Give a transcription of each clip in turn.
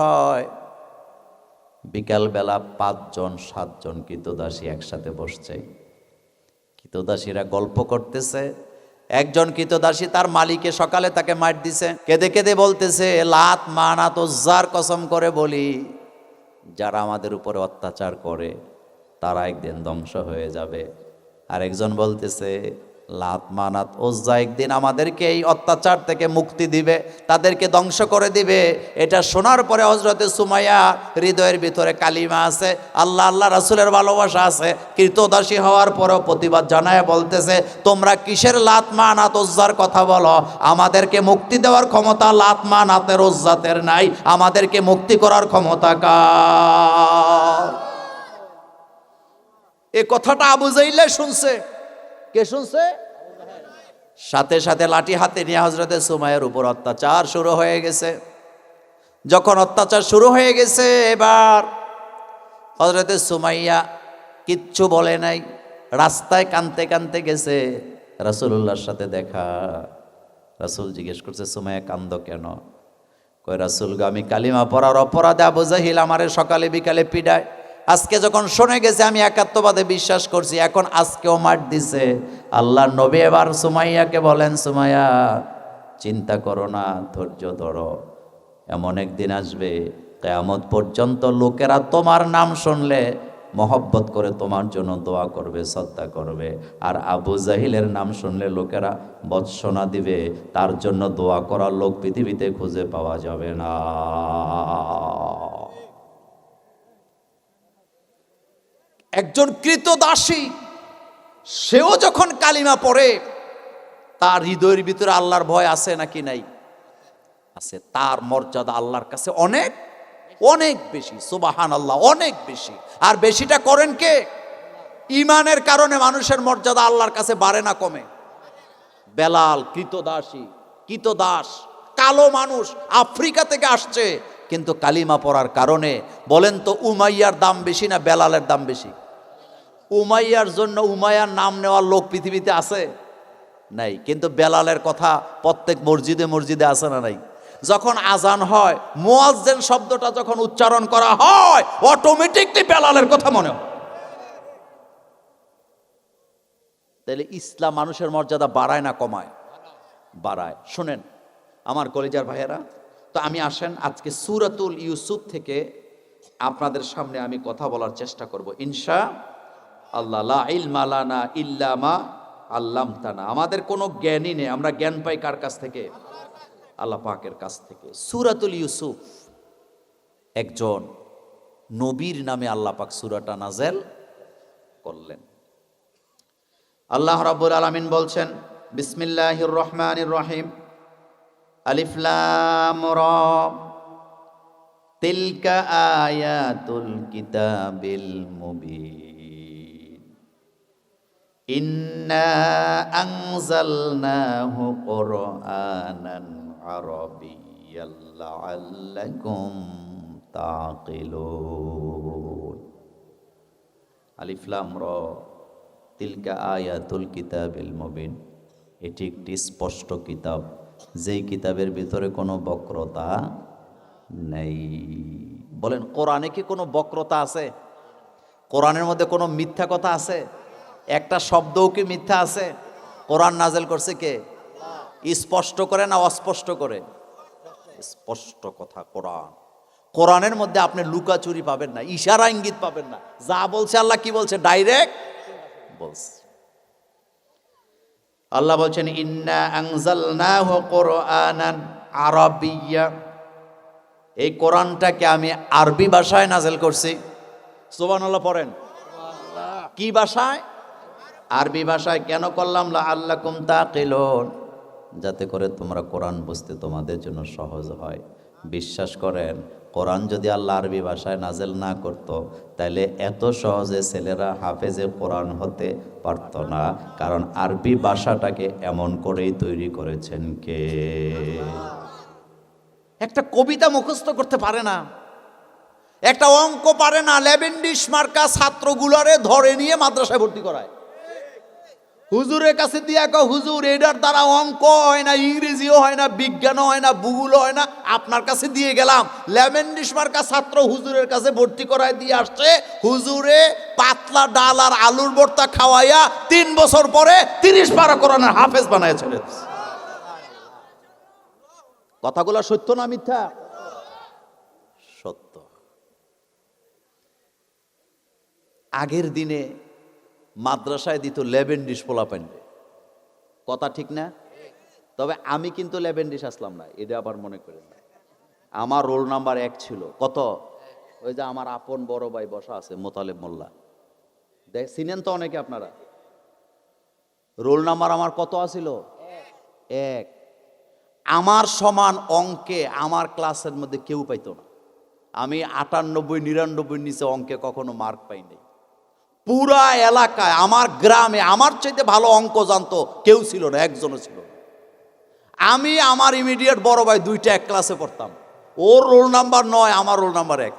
হয়। বিকালবেলা পাঁচজন, সাতজন কৃতদাসী একসাথে বসছে। কৃতদাসীরা গল্প করতেছে। একজন কৃতদাসী তার মালিকে সকালে তাকে মার দিছে। কেঁদে কেঁদে বলতেছে, লাত মানাত ওজ্জার কসম করে বলি, যারা আমাদের উপরে অত্যাচার করে, তারা একদিন ধ্বংস হয়ে যাবে। আর একজন বলতেছে লাত মানাত। ওজ্জা একদিন আমাদেরকে এই অত্যাচার থেকে মুক্তি দিবে, তাদেরকে ধ্বংস করে দিবে। এটা শোনার পরে হজরতে সুমাইয়া হৃদয়ের ভিতরে কালিমা আছে, আল্লাহ আল্লাহ রাসুলের ভালোবাসা আছে। কৃতদাসী হওয়ার পরেও প্রতিবাদ জানায় বলতেছে, তোমরা কিসের লাত, মানাত, ওজ্জার কথা বলো? আমাদেরকে মুক্তি দেওয়ার ক্ষমতা লাত, মানাতের, ওজ্জাতের নাই। আমাদেরকে মুক্তি করার ক্ষমতা কার? এ কথাটা আবু জাইলে শুনছে। কে শুনছে? সাথে সাথে লাঠি হাতে নিয়ে হজরতে সুমাইয়ের উপর অত্যাচার শুরু হয়ে গেছে। যখন অত্যাচার শুরু হয়ে গেছে এবার হজরতে সুমাইয়া কিচ্ছু বলে নাই রাস্তায় কানতে কানতে গেছে রাসুল্লাহর সাথে দেখা। রাসুল জিজ্ঞেস করছে সুমাইয়া কান্দ কেন? কয় রাসুল গো, আমি কালিমা পড়ার অপরাধে আবু জাহিল আমারে সকালে বিকালে পিডায়। আজকে যখন শুনে গেছে, আমি একাত্মবাদে বিশ্বাস করছি, এখন আজকেও মার দিছে। আল্লাহ নবী এবার সুমাইয়াকে বলেন, সুমাইয়া, চিন্তা করো না, ধৈর্য ধরো। এমন একদিন আসবে, কেয়ামত পর্যন্ত লোকেরা তোমার নাম শুনলে মহব্বত করে তোমার জন্য দোয়া করবে শ্রদ্ধা করবে। আর আবু জাহিলের নাম শুনলে লোকেরা বৎসনা দিবে, তার জন্য দোয়া করার লোক পৃথিবীতে খুঁজে পাওয়া যাবে না। একজন কৃতদাসী, সেও যখন কালিমা পড়ে, তার হৃদয়ের ভিতরে আল্লাহর ভয় আছে নাকি নাই? আছে, তার মর্যাদা আল্লাহর কাছে অনেক অনেক বেশি সুবাহান আল্লাহ অনেক বেশি। আর বেশিটা করেন কে? ইমানের কারণে মানুষের মর্যাদা আল্লাহর কাছে বাড়ে না কমে। বেলাল কৃতদাসী, কৃতদাস, কালো মানুষ, আফ্রিকা থেকে আসছে, কিন্তু কালিমা পড়ার কারণে বলেন তো উমাইয়ার দাম বেশি না বেলালের দাম বেশি? উমাইয়ার জন্য উমাইয়ার নাম নেওয়ার লোক পৃথিবীতে আছে? নাই। কিন্তু বেলালের কথা প্রত্যেক মসজিদে মসজিদে আছে না নাই? যখন আজান হয়, মোয়াজ্জেন শব্দটা যখন উচ্চারণ করা হয় অটোমেটিকলি বেলালের কথা মনে হয়। তাহলে ইসলাম মানুষের মর্যাদা বাড়ায় না কমায়? বাড়ায়। শোনেন, আমার কলেজার ভাইয়েরা, তো আমি আসেন, আজকে সুরাতুল ইউসুফ থেকে আপনাদের সামনে আমি কথা বলার চেষ্টা করব। ইনশা আল্লাহ, লা ইলমা লানা ইল্লা মা আল্লামতানা। আমাদের কোনো জ্ঞানই নেই। আমরা জ্ঞান পাই কার কাছ থেকে? আল্লাহ পাকের কাছ থেকে। সুরাতুল ইউসুফ, একজন নবীর নামে আল্লাহ পাক সুরাটা নাজেল করলেন। আল্লাহ রাব্বুল আলামিন বলছেন, বিসমিল্লাহির রহমানির রহিম। আলিফ লাম রা। তিলকা আয়াতুল কিতাবিল মুবিন। ইন্না আনজালনাহু কুরআনান আরাবিয়্যাল লাআল্লাকুম তাকিলুন আলিফ লাম রা তিলকা আয়াতুল কিতাবিল মুবিন এটি একটি স্পষ্ট কিতাব। যেই কিতাবের ভিতরে কোনো বক্রতা নেই। বলেন, কোরআনে কি কোনো বক্রতা আছে? কোরআনের মধ্যে কোনো মিথ্যা কথা আছে? একটা শব্দও কি মিথ্যা আছে? কোরআন নাজেল করছে কে? স্পষ্ট করে না অস্পষ্ট করে? স্পষ্ট কথা কোরআন। কোরআনের মধ্যে আপনি লুকাচুরি পাবেন না, ইশারা ইঙ্গিত পাবেন না। যা বলছে আল্লাহ কি বলছে? ডাইরেক্ট বলছে। আল্লাহ বলছেন, ইন্না আনজালনাহু কুরআনান আরাবিয়্যা। এই কোরআনটাকে আমি আরবি ভাষায় নাজেল করছি। সুবহানাল্লাহ, পড়েন। কি ভাষায়? আরবি ভাষায় কেন করলাম? লা আল্লাকুম তাকিলুন। যাতে করে তোমরা কোরআন বুঝতে তোমাদের জন্য সহজ হয়। বিশ্বাস করেন, কোরআন যদি আল্লাহ আরবি ভাষায় নাজেল না করত তাহলে এত সহজে ছেলেরা হাফেজে কোরআন হতে পারত না। কারণ আরবি ভাষাটাকে এমন করেই তৈরি করেছেন কে? একটা কবিতা মুখস্থ করতে পারে না। একটা অঙ্ক পারে না। লেভেন্ডিস মার্কা ছাত্রগুলারে ধরে নিয়ে মাদ্রাসায় ভর্তি করায়। হুজুরের কাছে দিয়া কো হুজুর, এটার দ্বারা অঙ্ক হয় না, ইংরেজিও হয় না, বিজ্ঞানও হয় না ভূগোল হয় না, আপনার কাছে দিয়ে গেলাম। লেমেন্ডিস মার্কা ছাত্র হুজুরের কাছে ভর্তি করায় দিয়ে আসছে, হুজুরে, পাতলা ডাল আর আলুর ভর্তা খাওয়াইয়া তিন বছর পরে তিরিশ বারো কোরআনের হাফেজ বানায় ছেড়ে। কথাগুলো সত্য না মিথ্যা? সত্য। আগের দিনে মাদ্রাসায় দিত লেবেন ডিশ পোলা প্যান্ডে কথা ঠিক না? তবে আমি কিন্তু লেবেন ডিশ আসলাম না, এটা আবার মনে করেন। না আমার রোল নাম্বার এক ছিল। কত? ওই যে আমার আপন বড় ভাই বসা আছে, মোতালেব মোল্লা। দেখ, চিনেন তো অনেকে আপনারা। রোল নাম্বার আমার কত আছিল? এক। আমার সমান অঙ্কে আমার ক্লাসের মধ্যে কেউ পাইতো না। আমি আটানব্বই নিরানব্বই নিচে অঙ্কে কখনো মার্ক পাই নাই পুরা এলাকায়, আমার গ্রামে, আমার চাইতে ভালো অঙ্ক জানতো, কেউ ছিল না, একজনও ছিল আমি আমার ইমিডিয়েট বড় ভাই দুইটা এক ক্লাসে পড়তাম। ওর রোল নাম্বার নয়, আমার রোল নাম্বার এক।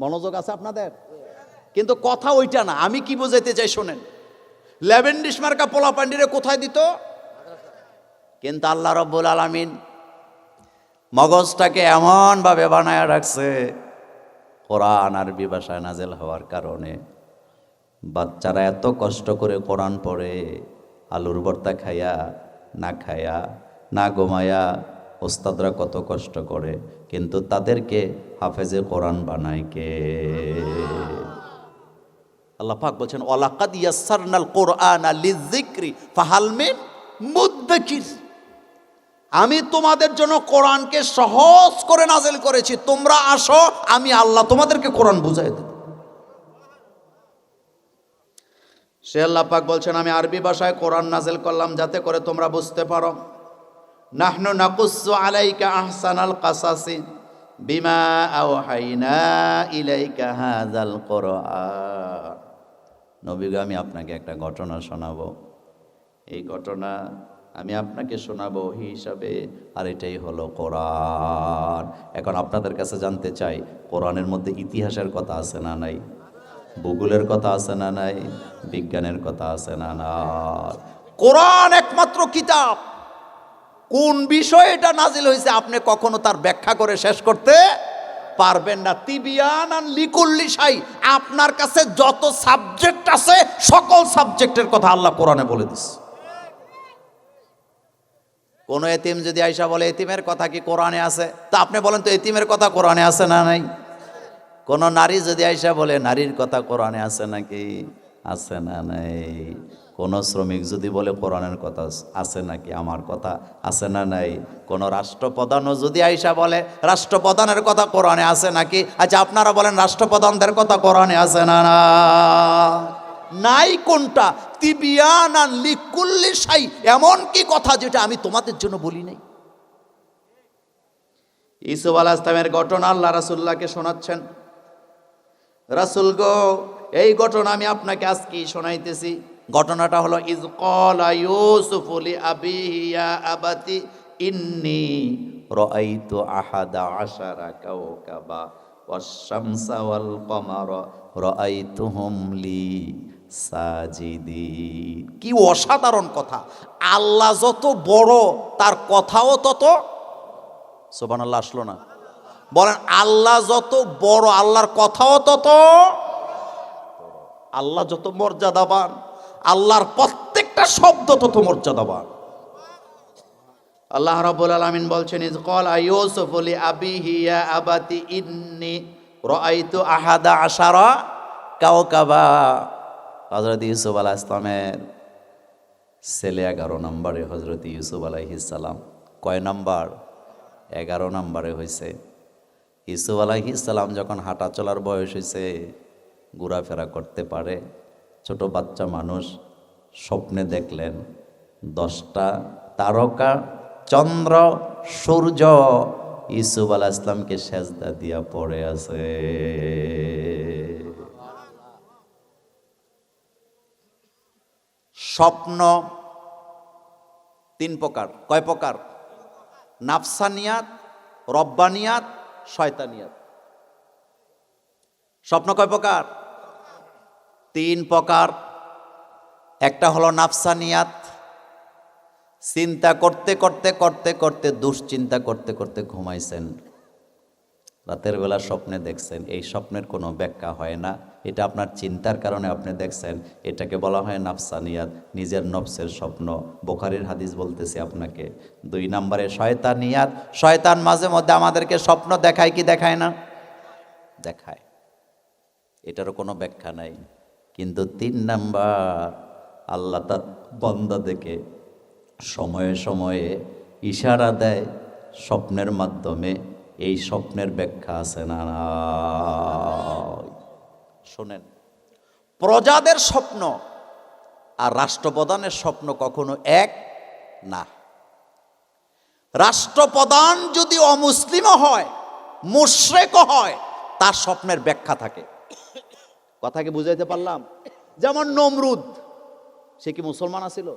মনোযোগ আছে আপনাদের? কিন্তু কথা ওইটা না, আমি কি বোঝাইতে চাই শোনেন। লেভেন্ডিস মার্কা পোলা পান্ডিরে কোথায় দিত? কিন্তু আল্লাহ রব্বুল আলামিন মগজটাকে এমনভাবে বানায় রাখছে, কোরআন আরবি ভাষায় নাজেল হওয়ার কারণে। বাচ্চারা এত কষ্ট করে কোরআন পড়ে, আলুর ভর্তা খাইয়া না খায়া, না ঘুমায়া ওস্তাদরা কত কষ্ট করে, কিন্তু তাদেরকে হাফেজে কোরআন বানায় কে? আল্লাহ পাক বলছেন, ওয়ালাকাদ ইয়াসসারনাল কোরআন লিযিকরি, ফাহাল মিন মুদ্দাকির। আমি তোমাদের জন্য কোরআনকে সহজ করে নাজেল করেছি, তোমরা আসো, আমি আল্লাহ তোমাদেরকে কোরআন বুঝাই দেব। সে আল্লাহ পাক বলছেন, আমি আরবি ভাষায় কোরআন নাজেল করলাম যাতে করে তোমরা বুঝতে পারো। নাহনু নাকুসু আলাইকা আহসানাল কাসাসি বিমা আওহাইনা ইলাইকা হাযাল কোরআন। নবীগো, আমি আপনাকে একটা ঘটনা শোনাবো। এই ঘটনা আমি আপনাকে শোনাবো হিসাবে, আর এটাই হলো কোরআন। এখন আপনাদের কাছে জানতে চাই, কোরআনের মধ্যে ইতিহাসের কথা আছে না নাই? ভূগোলের কথা আছে না নাই, বিজ্ঞানের কথা আছে না না কোরআন একমাত্র কিতাব। কোন বিষয়ে এটা নাজিল হয়েছে আপনি কখনো তার ব্যাখ্যা করে শেষ করতে পারবেন না। তিবিয়ান আর লিকুল্লি সাই আপনার কাছে যত সাবজেক্ট আছে, সকল সাবজেক্টের কথা আল্লাহ কোরআনে বলে দিচ্ছে কোন এতিম যদি আইসা বলে, এতিমের কথা কি কোরআনে আছে? তা আপনি বলেন তো, এতিমের কথা কোরআনে আছে না নাই? কোন নারী যদি আইসা বলে, নারীর কথা কোরআনে আছে নাকি? আছে না নাই। কোন শ্রমিক যদি বলে, কোরআনের কথা আছে নাকি? আমার কথা আছে না নাই? কোন রাষ্ট্রপ্রধানও যদি আইসা বলে, রাষ্ট্রপ্রধানের কথা কোরআনে আছে নাকি? আচ্ছা আপনারা বলেন, রাষ্ট্রপ্রধানদের কথা কোরআনে আছে না না। নাই কোনটা? তিবিয়ান আর লিকুল্লি সাই এমন কি কথা যেটা আমি তোমাদের জন্য বলি নাই? ইসুফ আলাহ ইসলামের ঘটনা আল্লাহ রাসুল্লাহকে শোনাচ্ছেন। রাসুল গো, এই ঘটনা আমি আপনাকে আজকে শোনাইতেছি। ঘটনাটা হলো, ইজ কলা ইউসুফ লি আবিহি ইয়া আবাতি, ইন্নি রাআইতু আহাদা আশারা কাওকাবা, ওয়াশ-শামসা ওয়াল কমারা রাআইতুহুম লি সাজিদিন কি অসাধারণ কথা। আল্লাহ যত বড়, তার কথাও তত, সুবহানাল্লাহ, আসলো না। বলেন, আল্লাহ যত বড়, আল্লাহর কথাও তত আল্লাহ যত মর্যাদাবান, আল্লাহর প্রত্যেকটা শব্দ তত মর্যাদাবান। আল্লাহ রাব্বুল আলামিন বলছেন ইজ কল ইউসুফ লি আবিহি ইয়া আবাতি ইন্নি রাআইতু আহাদা আশারা কাওকাবা। হযরত ইউসুফ আলাইহিস সালামের ছেলে এগারো নম্বরে হযরত ইউসুফ আলাইহিস সালাম। কয় নাম্বার? এগারো নম্বরে হয়েছে ইসুফ আলাইহিস সালাম যখন হাঁটা চলার বয়স হয়েছে, ঘোরাফেরা করতে পারে। ছোট বাচ্চা মানুষ স্বপ্নে দেখলেন, দশটা তারকা, চন্দ্র, সূর্য ইসুফ আলাহ ইসলামকে সেজদা দিয়া পড়ে আছে। স্বপ্ন তিন প্রকার। কয় প্রকার? নাফসানিয়াত, রব্বানিয়াত শয়তানিয়াত। স্বপ্ন কয় প্রকার? তিন প্রকার। একটা হলো নাফসানিয়াত, চিন্তা করতে করতে করতে করতে দুশ্চিন্তা করতে করতে ঘুমাইছেন। রাতের বেলা স্বপ্নে দেখছেন, এই স্বপ্নের কোনো ব্যাখ্যা হয় না। এটা আপনার চিন্তার কারণে আপনি দেখছেন, এটাকে বলা হয় নাফসানিয়াত, নিজের নফসের স্বপ্ন। বোখারির হাদিস বলতেছি আপনাকে, দুই নম্বরে, শয়তানিয়াত, শয়তান মাঝে মধ্যে আমাদেরকে স্বপ্ন দেখায় কি দেখায় না? দেখায়। এটারও কোনো ব্যাখ্যা নাই। কিন্তু তিন নাম্বার, আল্লাহ তার দেখে সময়ে সময়ে ইশারা দেয় স্বপ্নের মাধ্যমে এই স্বপ্নের ব্যাখ্যা আছে না শোনেন, প্রজাদের স্বপ্ন আর রাষ্ট্রপ্রধানের স্বপ্ন কখনো এক? না। রাষ্ট্রপ্রধান যদি অমুসলিমও হয় মুশ্রেকও হয়, তার স্বপ্নের ব্যাখ্যা থাকে। কথা কি বুঝাইতে পারলাম? যেমন নমরুদ, সে কি মুসলমান আছিল?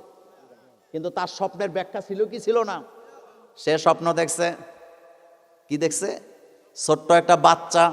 কিন্তু তার স্বপ্নের ব্যাখ্যা ছিল কি ছিল না? সে স্বপ্ন দেখছে। কি দেখছে? ছোট্ট একটা বাচ্চা